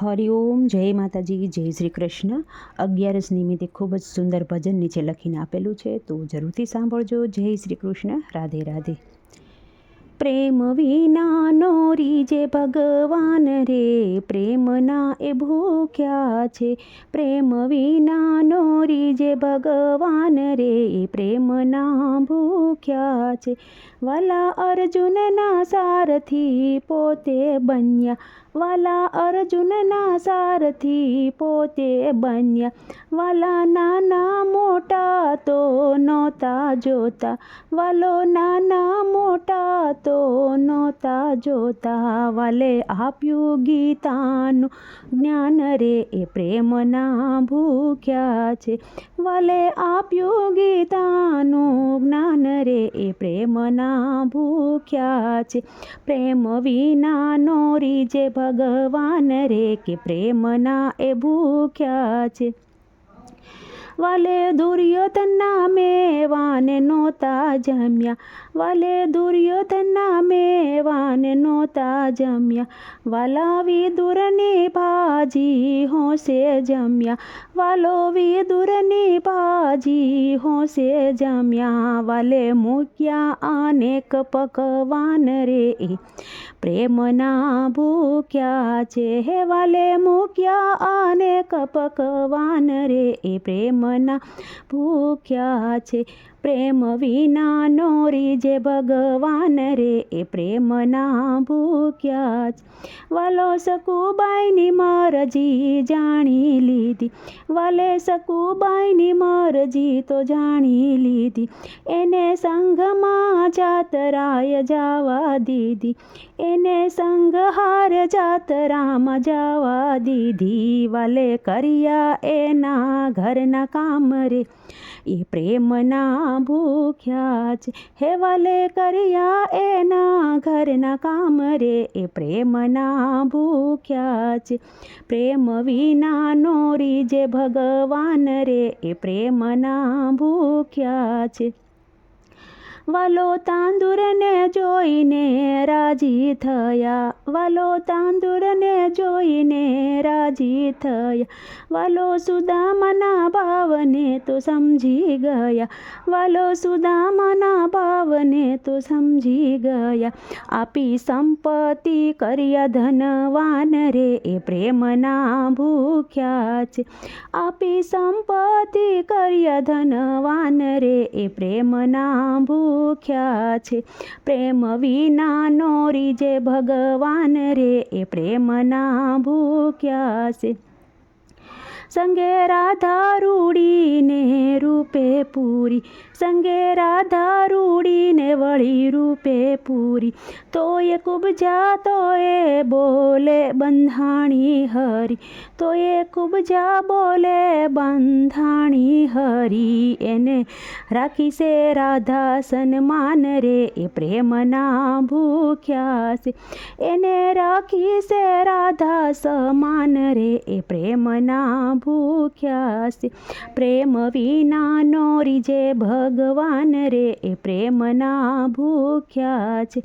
હરિઓમ જય માતાજી, જય શ્રી કૃષ્ણ. અગિયારસ નિમિત્તે ખૂબ જ સુંદર ભજન નીચે લખીને આપેલું છે, તો જરૂરથી સાંભળજો. જય શ્રી કૃષ્ણ. રાધે રાધે. પ્રેમ વિનાનો રીજે ભગવાન રે, પ્રેમના એ ભૂખ્યા છે. પ્રેમ વિનાનો રીજે ભગવાન રે, પ્રેમના ભૂખ્યા છે. વાલા અર્જુનના સારથી પોતે બન્યા. વાલા અર્જુનના સારથી પોતે બન્યા. વાલા નાના મોટા તો નહોતા જોતા. વાલો નાના મોટા તો નહોતા જોતા. વાલે આપ્યું ગીતાનું જ્ઞાન રે, એ પ્રેમના ભૂખ્યા છે. વાલે આપ્યું ગીતાનું જ્ઞાન રે, એ પ્રેમના ભૂખ્યા છે. પ્રેમ વિનાનો રીજે ભગવાન રે, કે પ્રેમના એ ભૂખ્યા છે. વાલે દુર્યોધનના મેવાને નહોતા જમ્યા. વાલે દુર્યોધનના મેવાને નહોતા જમ્યા. વાલા વિદુરની ભાજી હોંશે જમ્યા. વાલો વિદુરની ભાજી હોંશે જમ્યા. વાલે મૂક્યા અનેક પકવાન રે. પ્રેમના ભૂખ્યા છે વાલે, મૂક્યા અનેક પકવાન રે. એ પ્રેમના ભૂખ્યા છે. પ્રેમ વિનાનો રીજે ભગવાન રે, એ પ્રેમના ભૂખ્યા છે વાલો સકુબાઈની મરજી જાણી લીધી. વાલે સકુબાઈની મરજી તો જાણી લીધી. એને સંઘમાં જાતરાય જવા દીધી. એને સંઘહાર જાતરામાં જવા દીધી. વાલે કર્યા એના ઘરના કામ રે. એ પ્રેમના ભૂખ્યા છે. હેવાલે કર્યા એના ઘરના કામ રે. એ પ્રેમના ભૂખ્યા છે. પ્રેમ વિના નોરી જે ભગવાન રે. એ પ્રેમના ભૂખ્યા છે. વાલો તાંદુરને જોઈને રાજી થયા. વાલો તાંદુરને જોઈને રાજી થયા. વાલો સુદામાના ભાવને તો સમજી ગયા. વાલો સુદામાના ભાવને તો સમજી ગયા. આપી સંપત્તિ કર્યા ધનવાન રે, એ પ્રેમના ભૂખ્યા છે. આપી સંપત્તિ કર્યા ધનવાન રે, એ પ્રેમના ભૂખ્યા છે. પ્રેમ વિનાનો રીજે ભગવાન રે એ પ્રેમના ભૂખ્યા છે. સંગે રાધા રૂડીને રૂપે પૂરી સંગે રાધા રૂડીને વળી રૂપે પૂરી તો એ કુબજા તો બોલે બંધાણી હરી તો એ કુબજા બોલે બંધાણી હરી એને રાખી છે રાધા સન્માન રે એ પ્રેમના ભૂખ્યા છે એને રાખી છે રાધા સમાન રે એ પ્રેમના ભૂખ્યા છે પ્રેમ વિનાનો રીજે ભગવાન રે, એ પ્રેમના ભૂખ્યા છે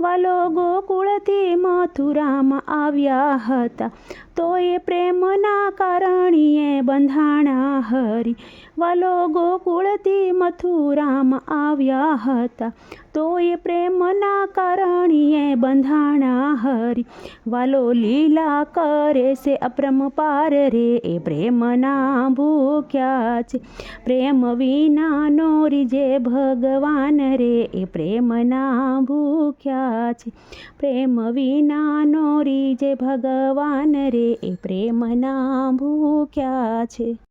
વાલો ગોકુળથી મથુરામાં આવ્યા હતા, તો એ પ્રેમના કારણીએ બંધાણા હરી. વાલો ગોકુળથી મથુરામાં આવ્યા હતા તો એ પ્રેમના કારણીએ બંધાણા હરી. વાલો લીલા કરે છે અપ્રમપાર રે, એ પ્રેમના ભૂખ્યા છે. પ્રેમ વિનાનો રીજે ભગવાન રે, એ પ્રેમના ભૂખ્યા છે. પ્રેમ વિનાનો રીજે ભગવાન રે, એ પ્રેમના ભૂખ્યા છે.